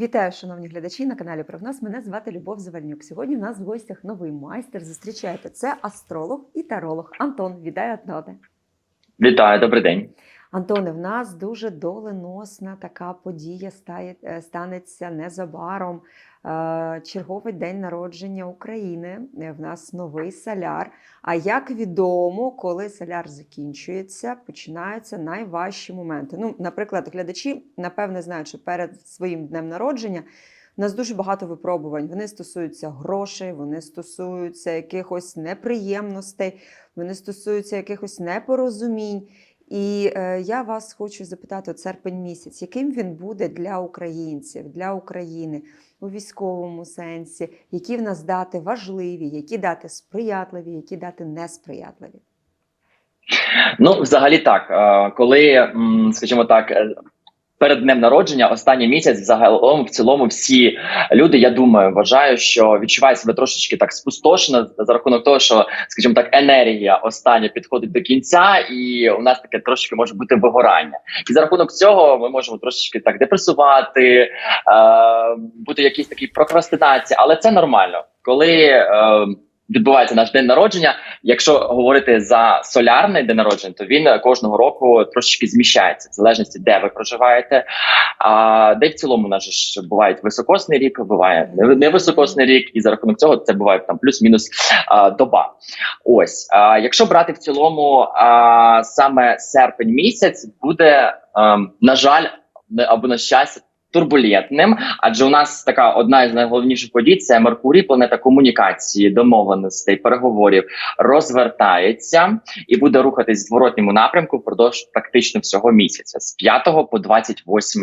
Вітаю, шановні глядачі на каналі Прогноз. Мене звати Любов Завальнюк. Сьогодні в нас в гостях новий майстер. Зустрічайте це астролог і таролог Антон. Вітаю Антоне. Вітаю, добрий день. Антоне, в нас дуже доленосна така подія е, станеться незабаром. Е, Черговий день народження України. Е, В нас новий соляр. А як відомо, коли соляр закінчується, починаються найважчі моменти. Ну, наприклад, глядачі напевне знають, що перед своїм днем народження. У нас дуже багато випробувань. Вони стосуються грошей, вони стосуються якихось неприємностей, вони стосуються якихось непорозумінь. І е, я вас хочу запитати, серпень місяць, яким він буде для українців, для України у військовому сенсі, які в нас дати важливі, які дати сприятливі, які дати несприятливі. Ну, взагалі так, е, коли, скажімо так, е, перед днем народження, останній місяць, загалом, в цілому, всі люди, я думаю, вважаю, що відчувають себе трошечки так спустошено за рахунок того, що, скажімо так, енергія остання підходить до кінця, і у нас таке трошечки може бути вигорання. І за рахунок цього ми можемо трошечки так депресувати, е, бути якісь такі прокрастинації, але це нормально, коли. Е, Відбувається наш день народження. Якщо говорити за солярний день народження, то він кожного року трошечки зміщається в залежності, де ви проживаєте. А де в цілому нас ж бувають високосний рік, буває невисокосний рік, і за рахунок цього це буває там плюс-мінус а, доба. Ось а, якщо брати в цілому а, саме серпень місяць, буде ем, на жаль, або на щастя. Турбулентним, адже у нас така одна із найголовніших подій це Меркурій, планета комунікації, домовленостей, переговорів, розвертається і буде рухатись в зворотньому напрямку впродовж практично всього місяця з 5 по 28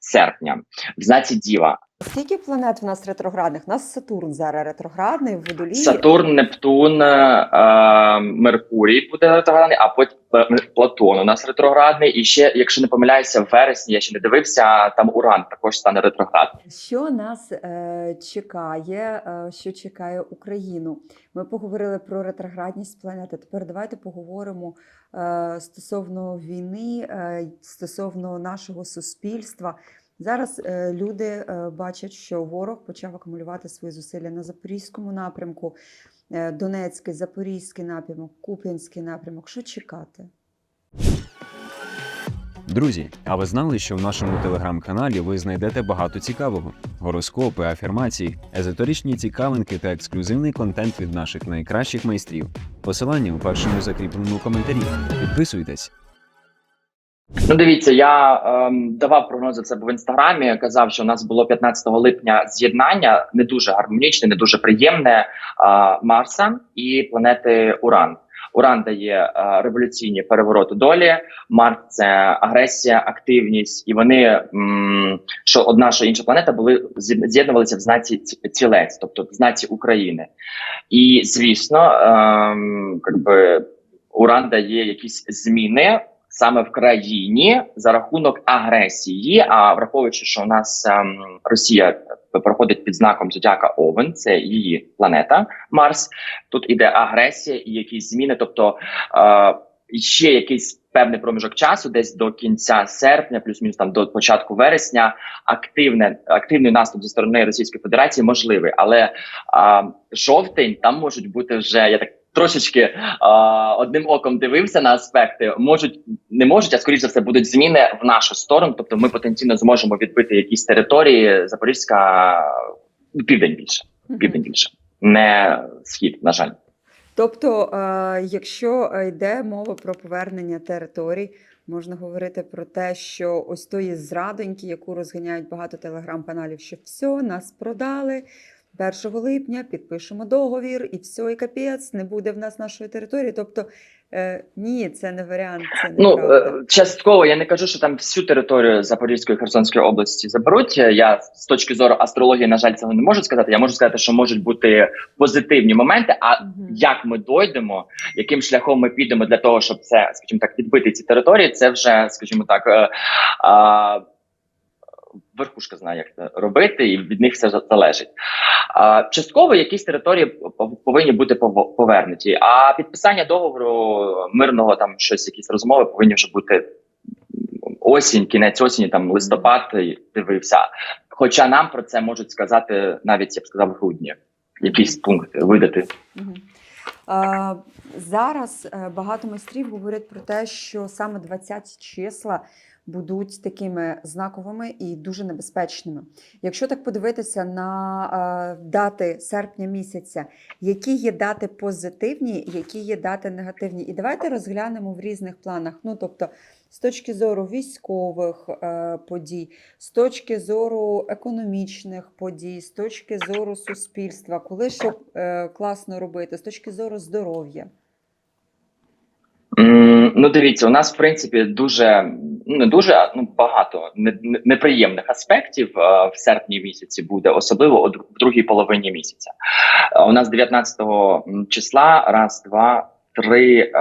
серпня. В знаці Діва Скільки планет в нас ретроградних? У нас Сатурн зараз ретроградний в водолії. Сатурн, Нептун, е, Меркурій буде ретроградний, а потім Платон у нас ретроградний. І ще, якщо не помиляюся, в вересні я ще не дивився. Там Уран також стане ретроградним. Що нас е, чекає, е, що чекає Україну? Ми поговорили про ретроградність планети. Тепер давайте поговоримо е, стосовно війни, е, стосовно нашого суспільства. Зараз е, люди е, бачать, що ворог почав акумулювати свої зусилля на запорізькому напрямку, е, Донецький, Запорізький напрямок, Куп'янський напрямок. Що чекати? Друзі, а ви знали, що в нашому телеграм-каналі ви знайдете багато цікавого: гороскопи, афірмації, езоторичні цікавинки та ексклюзивний контент від наших найкращих майстрів. Посилання у першому закріпленому коментарі. Підписуйтесь. Ну, дивіться, я ем, давав прогнози себе в інстаграмі. Казав, що у нас було 15 липня з'єднання не дуже гармонічне, не дуже приємне а, Марса і планети Уран. Уран дає а, революційні перевороти долі. Марс це агресія, активність, і вони м, що одна, що інша планета були з'єднувалися в знаці цілець, тобто в знаці України. І звісно, ем, якби Уран дає якісь зміни саме в країні за рахунок агресії. А враховуючи, що у нас ем, Росія проходить під знаком зодіака Овен, це її планета Марс. Тут іде агресія і якісь зміни, тобто е, ще якийсь. Певний проміжок часу, десь до кінця серпня, плюс-мінус там до початку вересня, активне активний наступ зі сторони Російської Федерації можливий, але а, жовтень там можуть бути вже я так трошечки а, одним оком дивився на аспекти. Можуть не можуть, а скоріше за все будуть зміни в нашу сторону. Тобто, ми потенційно зможемо відбити якісь території Запорізька ну, південь більше, південь більше, не схід, на жаль. Тобто, якщо йде мова про повернення територій, можна говорити про те, що ось тої зрадоньки, яку розганяють багато телеграм-каналів, що все, нас продали. 1 липня підпишемо договір, і все, і капець, не буде в нас нашої території. Тобто, е, ні, це не варіант, це не Ну правда. е, частково я не кажу, що там всю територію Запорізької Херсонської області заберуть. Я з точки зору астрології, на жаль, цього не можу сказати. Я можу сказати, що можуть бути позитивні моменти. А Мгм. як ми дойдемо, яким шляхом ми підемо для того, щоб це, скажімо так, відбити ці території, це вже, скажімо так, е, а, верхушка знає, як це робити, і від них все залежить. А, частково якісь території повинні бути повернуті. А підписання договору мирного там щось, якісь розмови повинні вже бути осінь, кінець осені, там листопад дивився. Хоча нам про це можуть сказати навіть, я б сказав, грудні. Якісь пункти видати. Мгм. Е, Зараз е, багато майстрів говорять про те, що саме 20 числа будуть такими знаковими і дуже небезпечними. Якщо так подивитися на е, дати серпня місяця, які є дати позитивні, які є дати негативні, і давайте розглянемо в різних планах. Ну тобто, з точки зору військових е, подій, з точки зору економічних подій, з точки зору суспільства, коли що класно робити, з точки зору здоров'я. Ну, дивіться, у нас в принципі дуже ну, не дуже ну багато не- не- неприємних аспектів е, в серпні місяці буде, особливо в другій половині місяця. Е, У нас 19 числа раз, два, три е,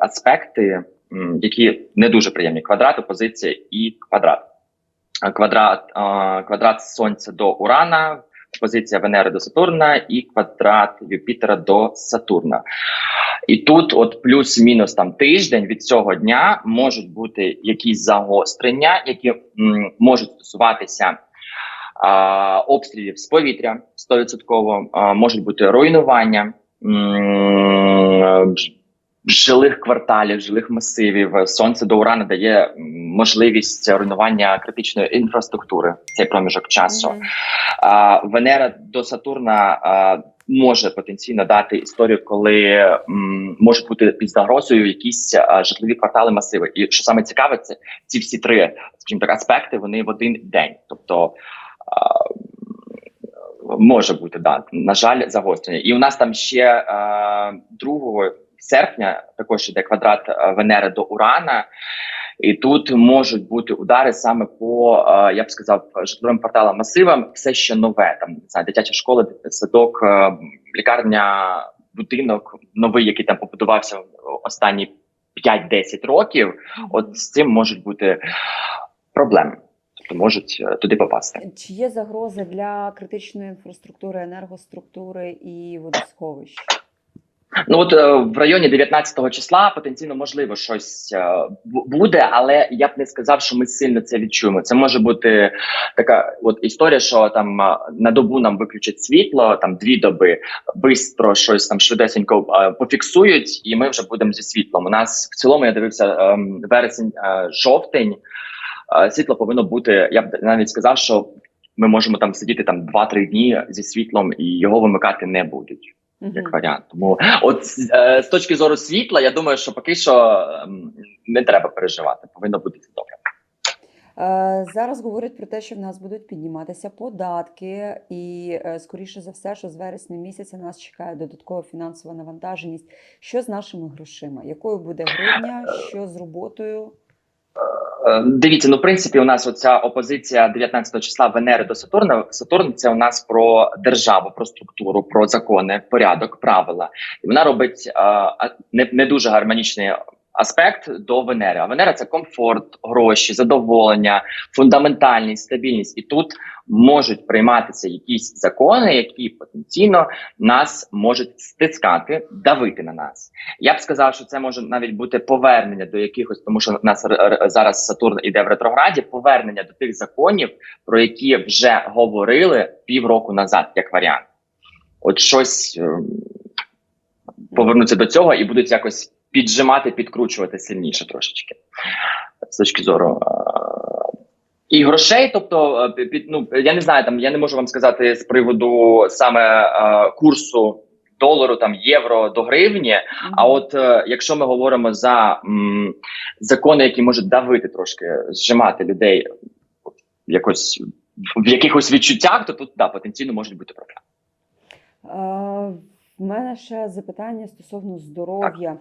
аспекти, які не дуже приємні: квадрат, опозиція і квадрат. Квадрат, квадрат Сонця до Урана, позиція Венери до Сатурна і квадрат Юпітера до Сатурна. І тут, от плюс-мінус там тиждень від цього дня можуть бути якісь загострення, які м, можуть стосуватися обстрілів з повітря 100%, а, можуть бути руйнування жилих кварталів, жилих масивів. Сонце до урана дає можливість руйнування критичної інфраструктури в цей проміжок часу. Мгм. А, Венера до Сатурна а, може потенційно дати історію, коли м, можуть бути під загрозою якісь а, житлові квартали масиви. І що саме цікаве, це ці всі три, скажімо так, аспекти вони в один день. Тобто а, може бути да, на жаль, загострення. І у нас там ще а, 2 серпня також іде квадрат а, Венери до Урана. І тут можуть бути удари саме по е, я б сказав житловим кварталам масивам, все ще нове. Там не знаю, дитяча школа, садок, е, лікарня, будинок новий, який там побудувався останні 5-10 років. От з цим можуть бути проблеми, тобто можуть е, туди попасти. Чи є загрози для критичної інфраструктури, енергоструктури і водосховищ? Ну от е, в районі 19 числа потенційно можливо щось е, буде, але я б не сказав, що ми сильно це відчуємо. Це може бути така от історія, що там е, на добу нам виключать світло, там дві доби, бистро щось там швидесенько пофіксують, і ми вже будемо зі світлом. У нас в цілому я дивився вересень, жовтень. Світло повинно бути. Я б навіть сказав, що ми можемо там сидіти там 2-3 дні зі світлом, і його вимикати не будуть як варіант. Тому от з- е, з точки зору світла, я думаю, що поки що ем, не треба переживати. Повинно бути все добре. Е, Зараз говорять про те, що в нас будуть підніматися податки, і е, скоріше за все, що з вересня місяця нас чекає додаткова фінансова навантаженість. Що з нашими грошима? Якою буде гривня? Що з роботою? Е, Дивіться, ну в принципі, у нас оця опозиція 19 числа Венери до Сатурна. Сатурн це у нас про державу, про структуру, про закони, порядок, правила. І вона робить е, не, не дуже гармонічний аспект до Венери. А Венера це комфорт, гроші, задоволення, фундаментальність, стабільність. І тут можуть прийматися якісь закони, які потенційно нас можуть стискати, давити на нас. Я б сказав, що це може навіть бути повернення до якихось, тому що в нас зараз Сатурн іде в ретрограді, повернення до тих законів, про які вже говорили півроку назад, як варіант. От щось ем, повернуться до цього і будуть якось піджимати, підкручувати сильніше трошечки з точки зору. е, І грошей, тобто, е, під- ну я не знаю, там я не можу вам сказати з приводу саме е, курсу долару, там євро до гривні. А от е, якщо ми говоримо за м, закони, які можуть давити трошки, зжимати людей от, якось в якихось відчуттях, то тут да, потенційно можуть бути проблеми. Е, В мене ще запитання стосовно здоров'я.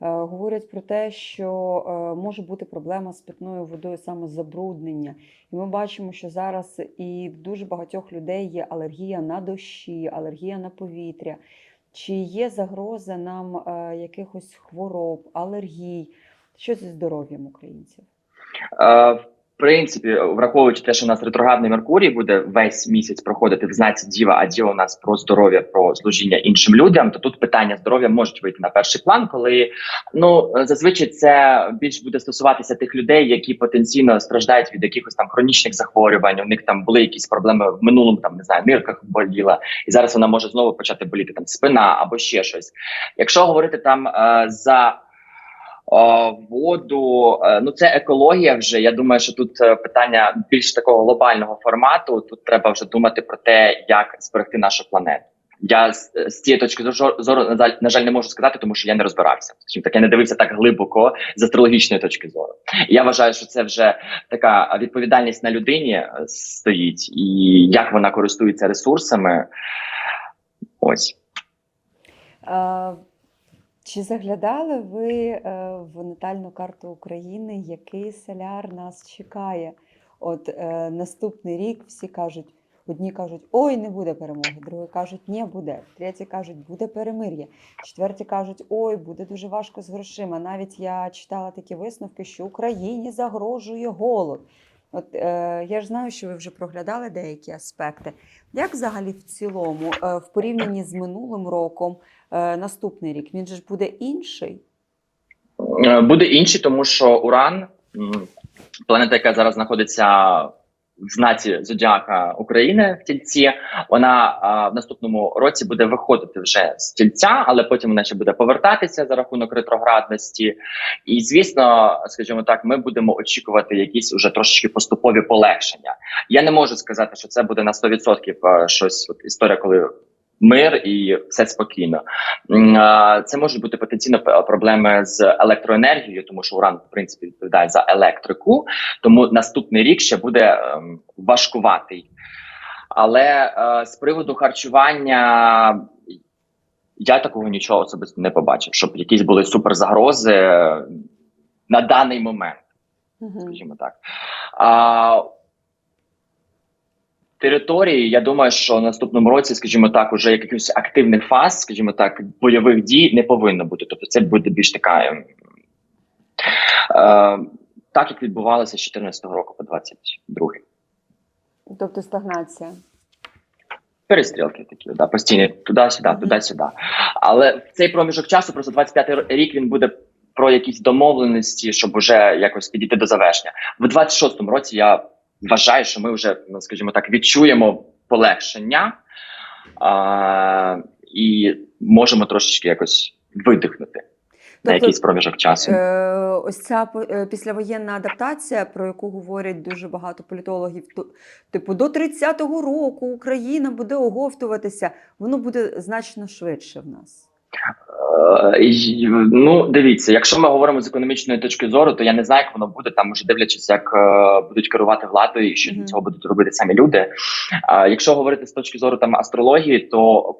Е, Говорять про те, що е, може бути проблема з питною водою, саме забруднення. І ми бачимо, що зараз і в дуже багатьох людей є алергія на дощі, алергія на повітря. Чи є загроза нам е, якихось хвороб, алергій? Що зі здоров'ям українців? Принципі, враховуючи те, що у нас ретроградний Меркурій буде весь місяць проходити в знаці Діва, а Діва у нас про здоров'я, про служіння іншим людям, то тут питання здоров'я можуть вийти на перший план, коли ну зазвичай це більш буде стосуватися тих людей, які потенційно страждають від якихось там хронічних захворювань. У них там були якісь проблеми в минулому, там не знаю, нирках боліла, і зараз вона може знову почати боліти там спина або ще щось. Якщо говорити там е, за воду. Е, Ну, це екологія. Вже я думаю, що тут е, питання більш такого глобального формату. Тут треба вже думати про те, як зберегти нашу планету. Я з, з цієї точки зору, на жаль, не можу сказати, тому що я не розбирався. Скажімо так, я не дивився так глибоко з астрологічної точки зору. Я вважаю, що це вже така відповідальність на людині е, стоїть, і як вона користується ресурсами. Ось. Чи заглядали ви е, в натальну карту України, який соляр нас чекає? От е, наступний рік всі кажуть, одні кажуть, ой, не буде перемоги, другі кажуть, ні, буде. Треті кажуть, буде перемир'я. Четверті кажуть, ой, буде дуже важко з грошима. Навіть я читала такі висновки, що Україні загрожує голод. От е, я ж знаю, що ви вже проглядали деякі аспекти. Як взагалі в цілому, е, в порівнянні з минулим роком, е, наступний рік він же ж буде інший? Е, Буде інший, тому що Уран, планета, яка зараз знаходиться в знаці Зодіака України в тільці, вона а, в наступному році буде виходити вже з тільця, але потім вона ще буде повертатися за рахунок ретроградності. І звісно, скажімо так, ми будемо очікувати якісь уже трошечки поступові полегшення. Я не можу сказати, що це буде на 100% е, щось от історія, коли. Мир і все спокійно. Це можуть бути потенційно проблеми з електроенергією, тому що уран в принципі відповідає за електрику. Тому наступний рік ще буде ем, важкуватий. Але е, з приводу харчування я такого нічого особисто не побачив, щоб якісь були суперзагрози е, на даний момент скажімо так. А, території, я думаю, що в наступному році, скажімо так, уже якихось активних фаз, скажімо так, бойових дій не повинно бути. Тобто це буде більш така. ем, Е, так як відбувалося з 14 року по 22 Тобто стагнація. Перестрілки такі, да, постійні туди-сюди, туди-сюди. Але в цей проміжок часу, просто 25 рік, він буде про якісь домовленості, щоб уже якось підійти до завершення. В 26-му році я вважаю, що ми вже, ну, скажімо так, відчуємо полегшення а, і можемо трошечки якось видихнути на Тобто, якийсь проміжок часу. Е, ось ця е, післявоєнна адаптація, про яку говорять дуже багато політологів, то, типу, до 30-го року Україна буде оговтуватися, воно буде значно швидше в нас. Е, Ну, дивіться, якщо ми говоримо з економічної точки зору, то я не знаю, як воно буде там, уже дивлячись, як е, будуть керувати владою і що Мгм. для цього будуть робити самі люди. А якщо говорити з точки зору там астрології, то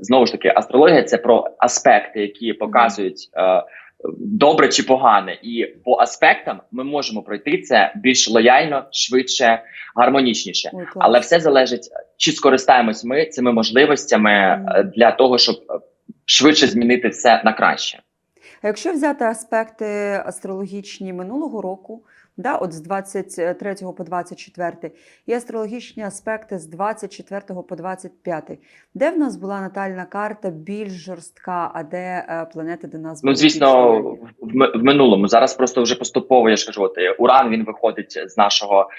знову ж таки астрологія це про аспекти, які показують. Е, Добре чи погане, і по аспектам ми можемо пройти це більш лояльно, швидше, гармонічніше. Клас. Але все залежить, чи скористаємось ми цими можливостями е, для того, щоб е, швидше змінити все на краще. А якщо взяти аспекти астрологічні минулого року, да, от з 23 по 24, і астрологічні аспекти з 24 по 25, де в нас була натальна карта більш жорстка, а де е, планети до нас були? Ну звісно, в, в минулому зараз просто вже поступово. Я ж кажу, от, е, уран він виходить з нашого.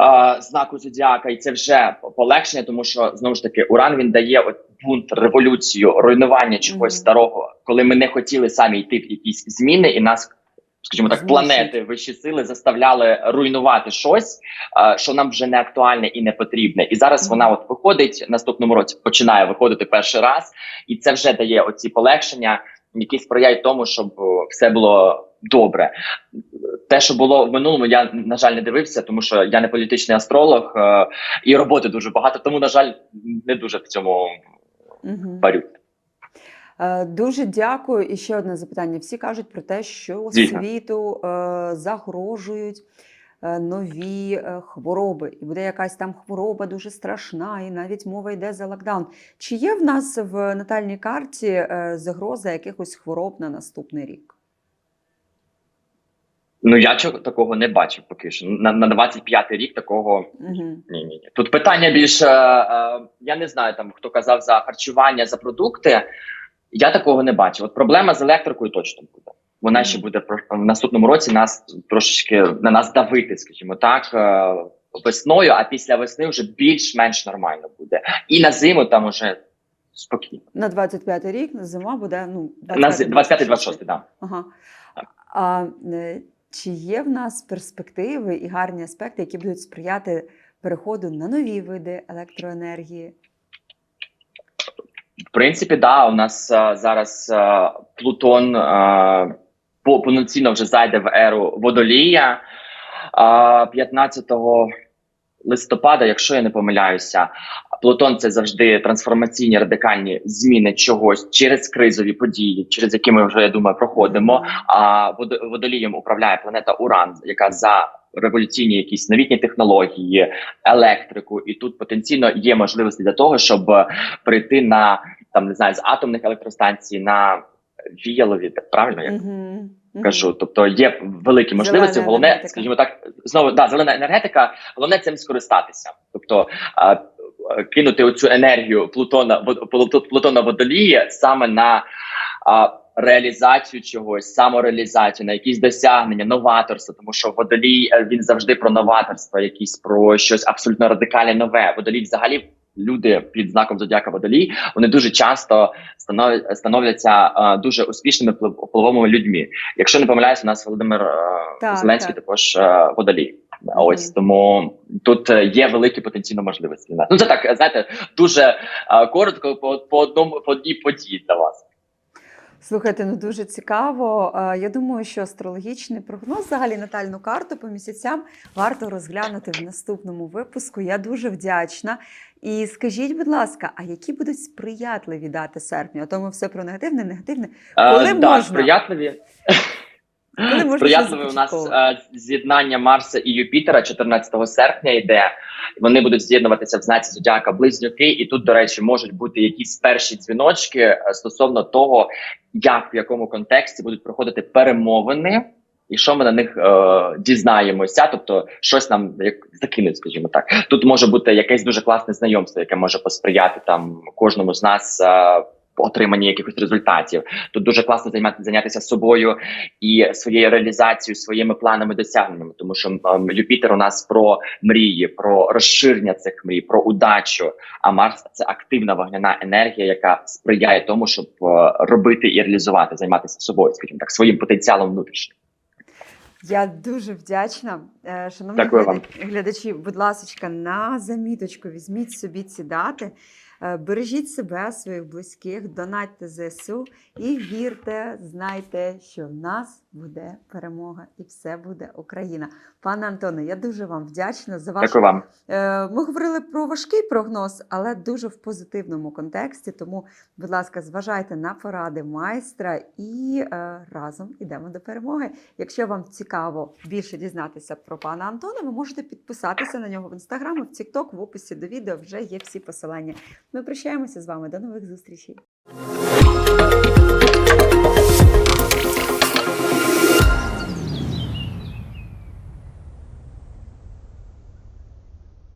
Е, Знаку зодіака, і це вже полегшення, тому що знову ж таки уран він дає от бунт, революцію, руйнування чогось Мгм. старого, коли ми не хотіли самі йти в якісь зміни, і нас, скажімо так, планети вищі сили заставляли руйнувати щось, е, що нам вже не актуальне і не потрібне. І зараз вона от виходить наступному році, починає виходити перший раз, і це вже дає оці полегшення, які сприяють тому, щоб все було добре. Те, що було в минулому, я на жаль не дивився, тому що я не політичний астролог е, і роботи дуже багато. Тому, на жаль, не дуже в цьому парю. Е, Дуже дякую. І ще одне запитання. Всі кажуть про те, що Звісно. світу е, загрожують е, нові е, хвороби, і буде якась там хвороба дуже страшна, і навіть мова йде за локдаун. Чи є в нас в натальній карті е, загроза якихось хвороб на наступний рік? Ну я чого такого не бачив поки що. На, на 25-й рік такого Угу. ні, ні, ні. Тут питання більше. Е, я не знаю, там хто казав за харчування, за продукти. Я такого не бачив. От проблема з електрикою точно буде. Вона ще буде в наступному році нас трошечки на нас давити, скажімо так, е, весною, а після весни вже більш-менш нормально буде. І на зиму там уже спокійно. На 25 рік на зима буде ну, На зи- 25-26, да. Ага. Так. А е, чи є в нас перспективи і гарні аспекти, які будуть сприяти переходу на нові види електроенергії? В принципі, да, у нас а, зараз а, Плутон е, повноцінно вже зайде в еру водолія. Е, 15 листопада, якщо я не помиляюся, Плутон це завжди трансформаційні радикальні зміни чогось через кризові події, через які ми вже я думаю проходимо. А водо- водолієм управляє планета Уран, яка за революційні якісь новітні технології, електрику, і тут потенційно є можливості для того, щоб перейти на там не знаю з атомних електростанцій на віялові, так правильно я Угу. Кажу. Тобто є великі можливості. Зелена Головне, енергетика. скажімо так, знову да, зелена енергетика. Головне цим скористатися. Тобто а, кинути оцю енергію Плутона Плутона водолії саме на а, реалізацію чогось, самореалізацію, на якісь досягнення, новаторство. Тому що водолій е, він завжди про новаторство, якісь про щось абсолютно радикальне нове. Водолій взагалі. Люди під знаком зодіака водолій вони дуже часто станов- становляться е, дуже успішними вплив- впливовими людьми. Якщо не помиляюсь, у нас Володимир е, Так, Зеленський так. також е, водолій. Ось тому тут є великі потенційно можливості. Ну це так, знаєте, дуже коротко по, по одному по одній події для вас. Слухайте, ну дуже цікаво. Я думаю, що астрологічний прогноз, взагалі натальну карту по місяцям варто розглянути в наступному випуску. Я дуже вдячна. І скажіть, будь ласка, а які будуть сприятливі дати серпня? А то ми все про негативне, негативне. Коли Е, да, можна? сприятливі. Щось у нас е, з'єднання Марса і Юпітера 14 серпня йде. Вони будуть з'єднуватися в знаці зодіака близнюки, і тут, до речі, можуть бути якісь перші дзвіночки е, стосовно того, як в якому контексті будуть проходити перемовини. І що ми на них е, дізнаємося, тобто щось нам як закинуть, скажімо так. Тут може бути якесь дуже класне знайомство, яке може посприяти там кожному з нас е, отриманні якихось результатів. Тут дуже класно займати зайнятися собою і своєю реалізацією, своїми планами, досягненнями, тому що ем, Юпітер у нас про мрії, про розширення цих мрій, про удачу. А Марс це активна вогняна енергія, яка сприяє тому, щоб е, робити і реалізувати, займатися собою, скажімо так, своїм потенціалом внутрішнім. Я дуже вдячна. Е, Шановні Дякую вам. глядачі, будь ласка, на заміточку візьміть собі ці дати. Е, Бережіть себе, своїх близьких, донатьте ЗСУ і вірте, знайте, що в нас буде перемога і все буде Україна. Пане Антоне, я дуже вам вдячна за вашу Дякую вам. Е, Ми говорили про важкий прогноз, але дуже в позитивному контексті. Тому, будь ласка, зважайте на поради майстра і е, разом ідемо до перемоги. Якщо вам цікаво більше дізнатися про пана Антона, ви можете підписатися на нього в інстаграм, в Тікток. В описі до відео вже є всі посилання. Ми прощаємося з вами. До нових зустрічей.